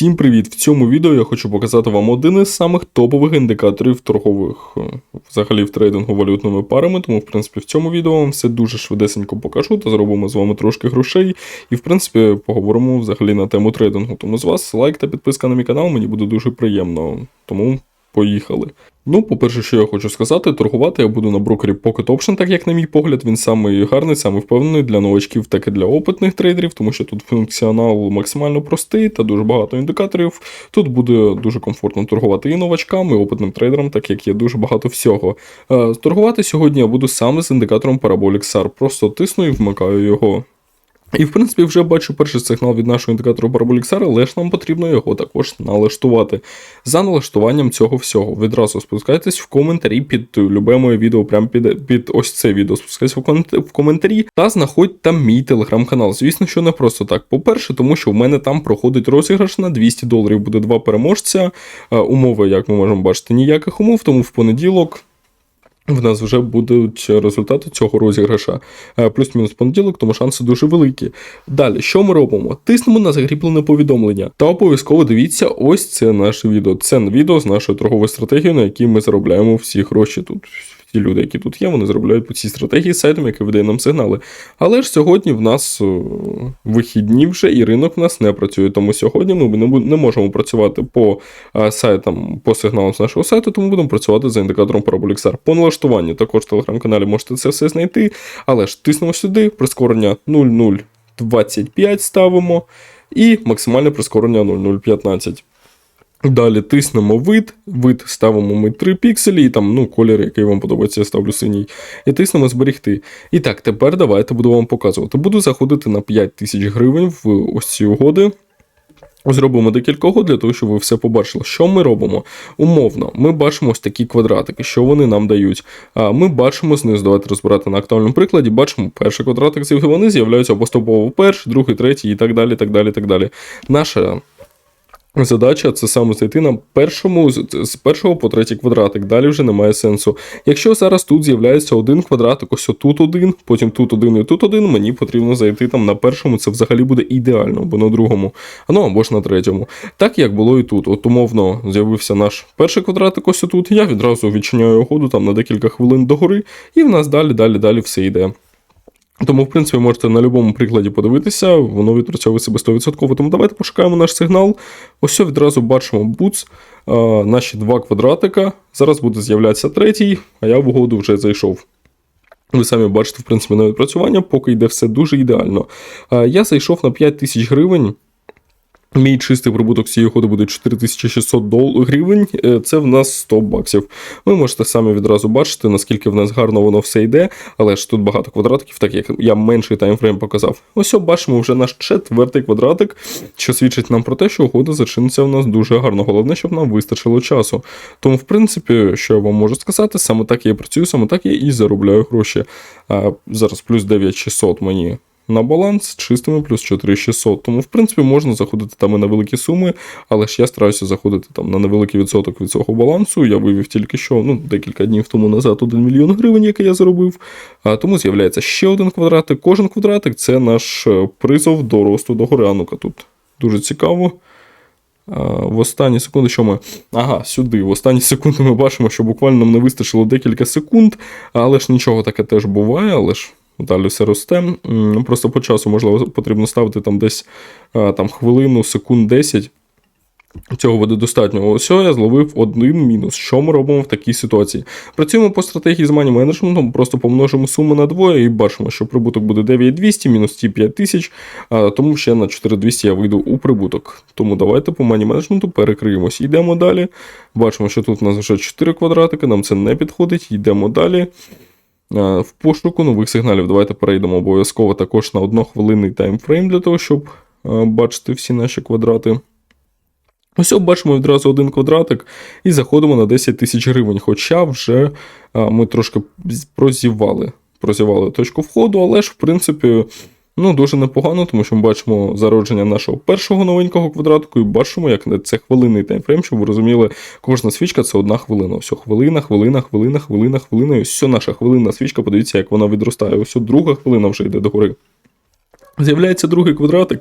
Всім привіт! В цьому відео я хочу показати вам один із самих топових індикаторів торгових е, взагалі в трейдингу валютними парами. Тому, в принципі, в цьому відео вам все дуже швидесенько покажу та зробимо з вами трошки грошей. І, в принципі, поговоримо взагалі на тему трейдингу. Тому з вас лайк та підписка на мій канал, мені буде дуже приємно. Тому поїхали. Ну, по-перше, що я хочу сказати, торгувати я буду на брокері Pocket Option, так як, на мій погляд, він самий гарний, самий впевнений для новачків, так і для опитних трейдерів, тому що тут функціонал максимально простий та дуже багато індикаторів. Тут буде дуже комфортно торгувати і новачкам, і опитним трейдерам, так як є дуже багато всього. Е, торгувати сьогодні я буду саме з індикатором Parabolic SAR. Просто тисну і вмикаю його. І, в принципі, вже бачу перший сигнал від нашого індикатору Parabolic але ж нам потрібно його також налаштувати. За налаштуванням цього всього. Відразу спускайтесь в коментарі під любе моє відео, прямо під, під ось це відео. Спускайтесь в, ком- в коментарі та знаходь там мій телеграм-канал. Звісно, що не просто так. По-перше, тому що в мене там проходить розіграш на 200 доларів. Буде два переможця. Е, Умови, як ми можемо бачити, ніяких умов, тому в понеділок. В нас вже будуть результати цього розіграша. Е, Плюс-мінус понеділок, тому шанси дуже великі. Далі, що ми робимо? Тиснемо на закріплене повідомлення. Та обов'язково дивіться, ось це наше відео. Це відео з нашою торговою стратегією, на якій ми заробляємо всі гроші тут. Ті люди, які тут є, вони заробляють по цій стратегії сайтом, який видає нам сигнали. Але ж сьогодні в нас е, вихідні вже і ринок в нас не працює. Тому сьогодні ми не, можемо працювати по е, сайтам, по сигналам з нашого сайту, тому будемо працювати за індикатором Parabolic По налаштуванню також в телеграм-каналі можете це все знайти. Але ж тиснемо сюди, прискорення 0,025 ставимо, і максимальне прискорення 0,015. Далі тиснемо вид, вид ставимо ми 3 пікселі, і там ну, колір, який вам подобається, я ставлю синій. І тиснемо зберегти. І так, тепер давайте буду вам показувати. Буду заходити на 5 тисяч гривень в ось ці угоди. Зробимо декілька угод для того, щоб ви все побачили. Що ми робимо? Умовно, ми бачимо ось такі квадратики, що вони нам дають. Ми бачимо знизу, давайте розбирати на актуальному прикладі. Бачимо перший квадратик, з вони з'являються поступово перший, другий, третій і так далі. так далі, так далі. Наша Задача це саме зайти на першому з першого по третій квадратик. Далі вже немає сенсу. Якщо зараз тут з'являється один квадратик, ось тут один, потім тут один і тут один, мені потрібно зайти там на першому, це взагалі буде ідеально, або на другому, ну або ж на третьому. Так як було і тут. От умовно з'явився наш перший квадратик, ось тут. Я відразу відчиняю угоду там на декілька хвилин догори, і в нас далі, далі, далі все йде. Тому, в принципі, можете на будь-якому прикладі подивитися, воно відпрацьовує себе 100%. Тому давайте пошукаємо наш сигнал. Ось відразу бачимо буц, наші два квадратика. Зараз буде з'являтися третій, а я в угоду вже зайшов. Ви самі бачите, в принципі, на відпрацювання, поки йде все дуже ідеально. Я зайшов на 5 тисяч гривень. Мій чистий прибуток цієї угоди буде 4600 дол... гривень, е, це в нас 100 баксів. Ви можете самі відразу бачити, наскільки в нас гарно воно все йде, але ж тут багато квадратиків, так як я менший таймфрейм показав. Ось бачимо вже наш четвертий квадратик, що свідчить нам про те, що угода зачиниться в нас дуже гарно. Головне, щоб нам вистачило часу. Тому, в принципі, що я вам можу сказати, саме так я працюю, саме так я і заробляю гроші. А, зараз плюс 9600 мені на баланс чистими плюс 4600. Тому, в принципі, можна заходити там і на великі суми, але ж я стараюся заходити там на невеликий відсоток від цього балансу. Я вивів тільки що ну, декілька днів тому назад 1 мільйон гривень, який я заробив. А тому з'являється ще один квадратик. Кожен квадратик це наш е, призов до росту до гори. Тут дуже цікаво. В останні секунди, що ми. Ага, сюди. В останні секунди ми бачимо, що буквально нам не вистачило декілька секунд, але ж нічого таке теж буває, але ж далі все росте. М, Просто по часу, можливо, потрібно ставити там десь там, хвилину, секунд 10. Цього буде достатньо. Ось я зловив один мінус. Що ми робимо в такій ситуації? Працюємо по стратегії з мані менеджментом, просто помножимо суму на двоє і бачимо, що прибуток буде 9200 мінус ті 5000, а, тому ще на 4200 я вийду у прибуток. Тому давайте по мані менеджменту перекриємось. Йдемо далі. Бачимо, що тут у нас вже 4 квадратики, нам це не підходить. Йдемо далі. А, В пошуку нових сигналів. Давайте перейдемо обов'язково також на однохвилинний таймфрейм для того, щоб бачити всі наші квадрати. Ось бачимо відразу один квадратик і заходимо на 10 тисяч гривень. Хоча вже ми трошки прозівали, прозівали точку входу, але ж, в принципі, ну, дуже непогано, тому що ми бачимо зародження нашого першого новенького квадратику і бачимо, як це хвилинний таймфрейм, щоб ви розуміли, кожна свічка це одна хвилина. Ось хвилина, хвилина, хвилина, хвилина, хвилина. І ось наша хвилинна свічка, подивіться, як вона відростає. Ось друга хвилина вже йде догори. З'являється другий квадратик,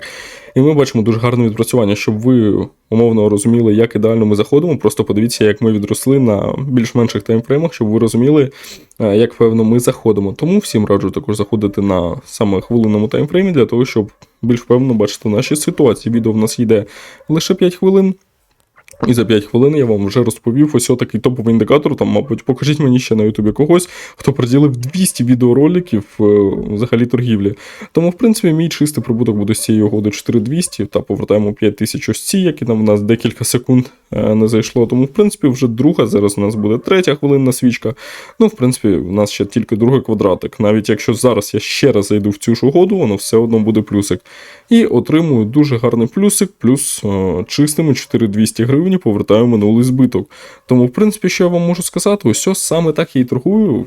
і ми бачимо дуже гарне відпрацювання, щоб ви умовно розуміли, як ідеально ми заходимо. Просто подивіться, як ми відросли на більш-менших таймфреймах, щоб ви розуміли, е, як певно ми заходимо. Тому всім раджу також заходити на саме хвилинному таймфреймі для того, щоб більш певно бачити наші ситуації. Відео в нас йде лише 5 хвилин. І за 5 хвилин я вам вже розповів ось такий топовий індикатор. Там, мабуть, покажіть мені ще на Ютубі когось, хто приділив 200 відеороликів е, взагалі торгівлі. Тому, в принципі, мій чистий прибуток буде з цієї угоди 4200 та повертаємо 5000 ось ці, які там в нас декілька секунд е, не зайшло. Тому, в принципі, вже друга. Зараз у нас буде третя хвилинна свічка. Ну, в принципі, у нас ще тільки другий квадратик. Навіть якщо зараз я ще раз зайду в цю ж угоду, воно все одно буде плюсик. І отримую дуже гарний плюсик, плюс е, чистими 4200 гривень повертаю минулий збиток. Тому, в принципі, що я вам можу сказати, ось саме так я і торгую.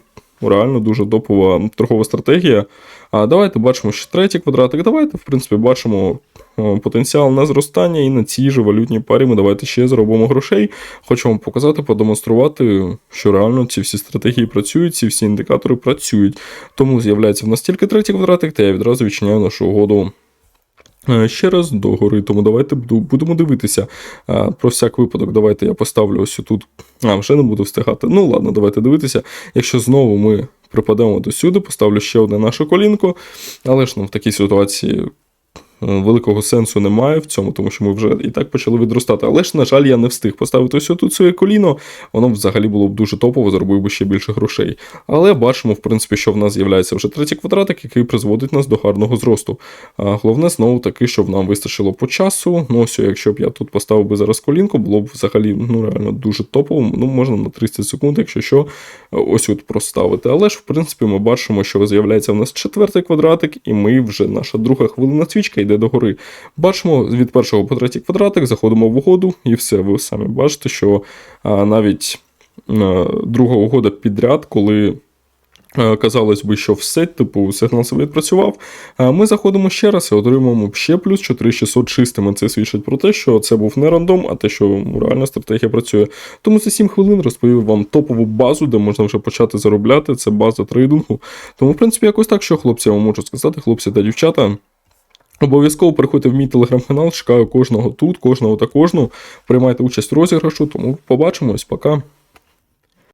Реально дуже допова торгова стратегія. А давайте бачимо ще третій квадратик. Давайте, в принципі, бачимо е, потенціал на зростання, і на цій же валютній парі ми давайте ще заробимо грошей. Хочу вам показати, продемонструвати, що реально ці всі стратегії працюють, ці всі індикатори працюють. Тому з'являється в нас тільки третій квадратик, та я відразу відчиняю нашу угоду. Е, Ще раз догори, тому давайте будемо дивитися. Е, Про всяк випадок, давайте я поставлю ось тут. А, вже не буду встигати. Ну ладно, давайте дивитися. Якщо знову ми припадемо до сюди, поставлю ще одне наше колінко. Але ж ну, в такій ситуації великого сенсу немає в цьому, тому що ми вже і так почали відростати. Але ж, на жаль, я не встиг поставити ось тут своє коліно. Воно взагалі було б дуже топово, заробив би ще більше грошей. Але бачимо, в принципі, що в нас з'являється вже третій квадратик, який призводить нас до гарного зросту. А головне знову таки, щоб нам вистачило по часу. Ну, ось, якщо б я тут поставив би зараз колінку, було б взагалі ну, реально дуже топово. Ну, можна на 30 секунд, якщо що, ось от проставити. Але ж, в принципі, ми бачимо, що з'являється в нас четвертий квадратик, і ми вже наша друга хвилина свічка йде догори. Бачимо від першого по третій квадратик, заходимо в угоду, і все. Ви самі бачите, що а, навіть а, друга угода підряд, коли. Е, Казалось би, що все, типу, сигнал себе відпрацював. Е, Ми заходимо ще раз і отримуємо ще плюс 4600 чистими. Це свідчить про те, що це був не рандом, а те, що реальна стратегія працює. Тому за 7 хвилин розповів вам топову базу, де можна вже почати заробляти. Це база трейдингу. Тому, в принципі, якось так, що хлопці, я вам можу сказати, хлопці та дівчата. Обов'язково приходьте в мій телеграм-канал, чекаю кожного тут, кожного та кожну. Приймайте участь в розіграшу, тому побачимось, пока.